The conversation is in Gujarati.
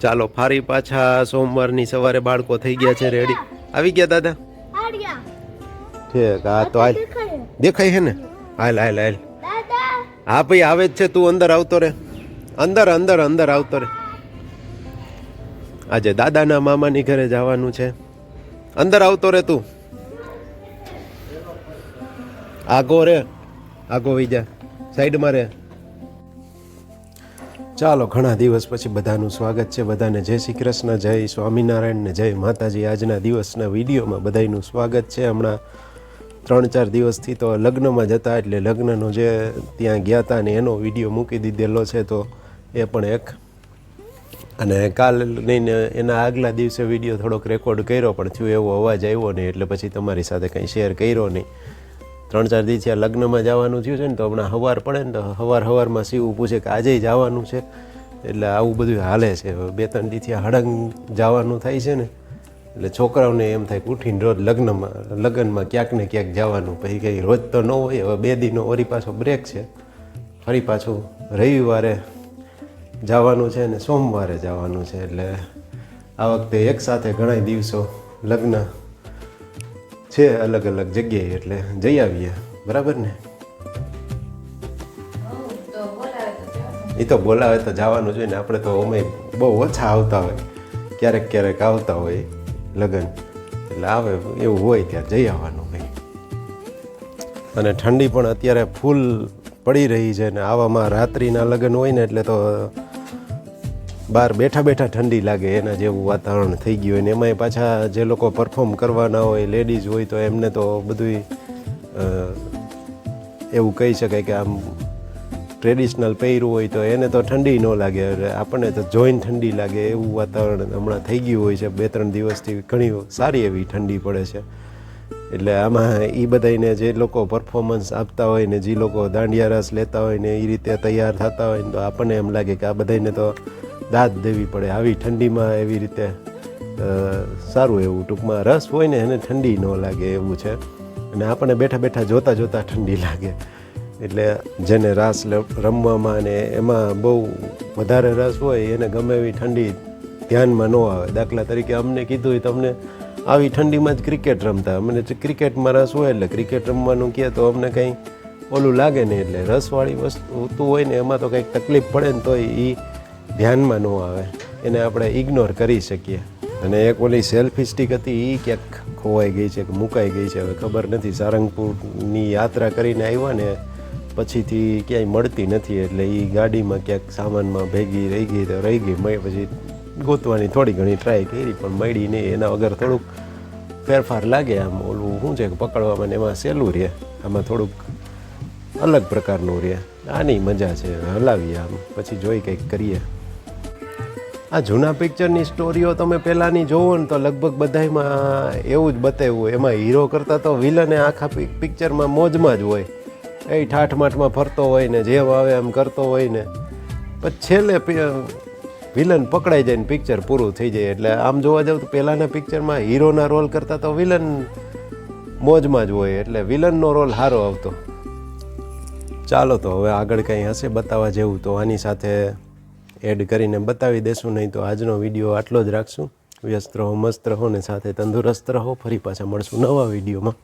ચાલો ફારી પાછા સોમવારની સવારે બાળકો થઈ ગયા છે રેડી આવી ગયા દાદા? ઠીક હા તો હાલ. દેખાય. છે ને? હાલ હાલ હાલ. હા ભાઈ આવે જ છે તું અંદર આવતો રે. અંદર અંદર અંદર આવતો રે. આજે દાદાના મામાની ઘરે જવાનું છે. અંદર આવતો રે તું. આગો રે. આગો જા. સાઈડમાં રે. ચાલો, ઘણા દિવસ પછી બધાનું સ્વાગત છે. બધાને જય શ્રી કૃષ્ણ, જય સ્વામિનારાયણ ને જય માતાજી. આજના દિવસના વિડીયોમાં બધાનું સ્વાગત છે. હમણાં ત્રણ ચાર દિવસથી તો લગ્નમાં જતા એટલે લગ્નનો જે ત્યાં ગયા હતા ને એનો વીડિયો મૂકી દીધેલો છે, તો એ પણ એક. અને કાલ નહીં એના આગલા દિવસે વીડિયો થોડોક રેકોર્ડ કર્યો, પણ થયું એવો અવાજ આવ્યો નહીં, એટલે પછી તમારી સાથે કંઈ શેર કર્યો નહીં. ત્રણ ચાર દિવસ લગ્નમાં જવાનું થયું છે ને તો હમણાં સવાર પડે ને તો સવાર હવારમાં શિવ પૂછે કે આજે જવાનું છે. એટલે આવું બધું હાલે છે. બે ત્રણ દિવસથી હડંગ જવાનું થાય છે ને. એટલે છોકરાઓને એમ થાય કે ઉઠીને રોજ લગ્નમાં લગ્નમાં ક્યાંક ને ક્યાંક જવાનું. પછી કંઈ રોજ તો ન હોય, હવે બે દીનો વરી પાછો બ્રેક છે. ફરી પાછું રવિવારે જવાનું છે ને સોમવારે જવાનું છે. એટલે આ વખતે એકસાથે ઘણા દિવસો લગ્ન છે અલગ અલગ જગ્યાએ એટલે જઈ આવીએ. બરાબર ને? એ તો બોલાવે તો જવાનું જોઈએ ને, આપણે તો અમે બહુ ઓછા આવતા હોય. ક્યારેક ક્યારેક આવતા હોય લગ્ન. એટલે આવે એવું હોય ત્યાં જઈ આવવાનું ભાઈ અને ઠંડી પણ અત્યારે ફૂલ પડી રહી છે ને, આવામાં રાત્રિના લગ્ન હોય ને એટલે તો બહાર બેઠા બેઠા ઠંડી લાગે, એના જેવું વાતાવરણ થઈ ગયું હોય ને એમાંય પાછા જે લોકો પરફોર્મ કરવાના હોય લેડીઝ હોય, તો એમને તો બધુંય એવું કહી શકાય કે આમ ટ્રેડિશનલ પહેર્યું હોય તો એને તો ઠંડી ન લાગે. આપણને તો જોઈન ઠંડી લાગે એવું વાતાવરણ હમણાં થઈ ગયું હોય છે. બે ત્રણ દિવસથી ઘણી સારી એવી ઠંડી પડે છે. એટલે આમાં એ બધાને જે લોકો પરફોર્મન્સ આપતા હોય ને, જે લોકો દાંડિયા રસ લેતા હોય ને એ રીતે તૈયાર થતા હોય ને, તો આપણને એમ લાગે કે આ બધાને તો દાદ દેવી પડે. આવી ઠંડીમાં એવી રીતે સારું એવું. ટૂંકમાં રસ હોય ને એને ઠંડી ન લાગે એવું છે. અને આપણને બેઠા બેઠા જોતા જોતા ઠંડી લાગે. એટલે જેને રાસ રમવામાં ને એમાં બહુ વધારે રસ હોય, એને ગમે એવી ઠંડી ધ્યાનમાં ન આવે. દાખલા તરીકે અમને કીધું હોય તમને, આવી ઠંડીમાં જ ક્રિકેટ રમતા. અમને ક્રિકેટમાં રસ હોય એટલે ક્રિકેટ રમવાનું કહે તો અમને કંઈ ઓલું લાગે નહીં. એટલે રસવાળી વસ્તુ હોય ને, એમાં તો કંઈક તકલીફ પડે ને તોય એ ધ્યાનમાં ન આવે. એને આપણે ઇગ્નોર કરી શકીએ. અને એક ઓલી સેલ્ફી સ્ટિક હતી એ ક્યાંક ખોવાઈ ગઈ છે કે મુકાઈ ગઈ છે. હવે ખબર નથી, સારંગપુરની યાત્રા કરીને આવ્યા ને પછીથી ક્યાંય મળતી નથી એટલે એ ગાડીમાં ક્યાંક સામાનમાં ભેગી રહી ગઈ તો રહી ગઈ. મેં પછી ગોતવાની થોડી ઘણી ટ્રાય કરી, પણ મળી નહીં. એના વગર થોડુંક ફેરફાર લાગે આમ. ઓલું શું છે કે પકડવામાં એમાં સહેલું રહે. આમાં થોડુંક અલગ પ્રકારનું રહે. આની મજા છે. હલાવીએ આમ. પછી જોઈ કંઈક કરીએ. આ જૂના પિક્ચરની સ્ટોરીઓ તમે પહેલાંની જોવો ને તો લગભગ બધાયમાં એવું જ બતાવ્યું એમાં હીરો કરતાં તો વિલને આખા પિક્ચરમાં મોજમાં જ હોય. એ ઠાઠમાઠમાં ફરતો હોય ને જેમ આવે એમ કરતો હોય ને. પછી છેલ્લે વિલન પકડાઈ જાય ને પિક્ચર પૂરું થઈ જાય. એટલે આમ જોવા જાવ તો પહેલાંના પિક્ચરમાં હીરોના રોલ કરતાં તો વિલન મોજમાં જ હોય. એટલે વિલનનો રોલ સારો આવતો. ચાલો તો હવે આગળ કંઈ હશે બતાવવા જેવું તો આની સાથે એડ કરીને બતાવી દેશું, નહીં તો આજનો વીડિયો આટલો જ રાખશું. વ્યસ્ત રહો, મસ્ત રહો ને સાથે તંદુરસ્ત રહો. ફરી પાછા મળશું નવા વિડીયોમાં.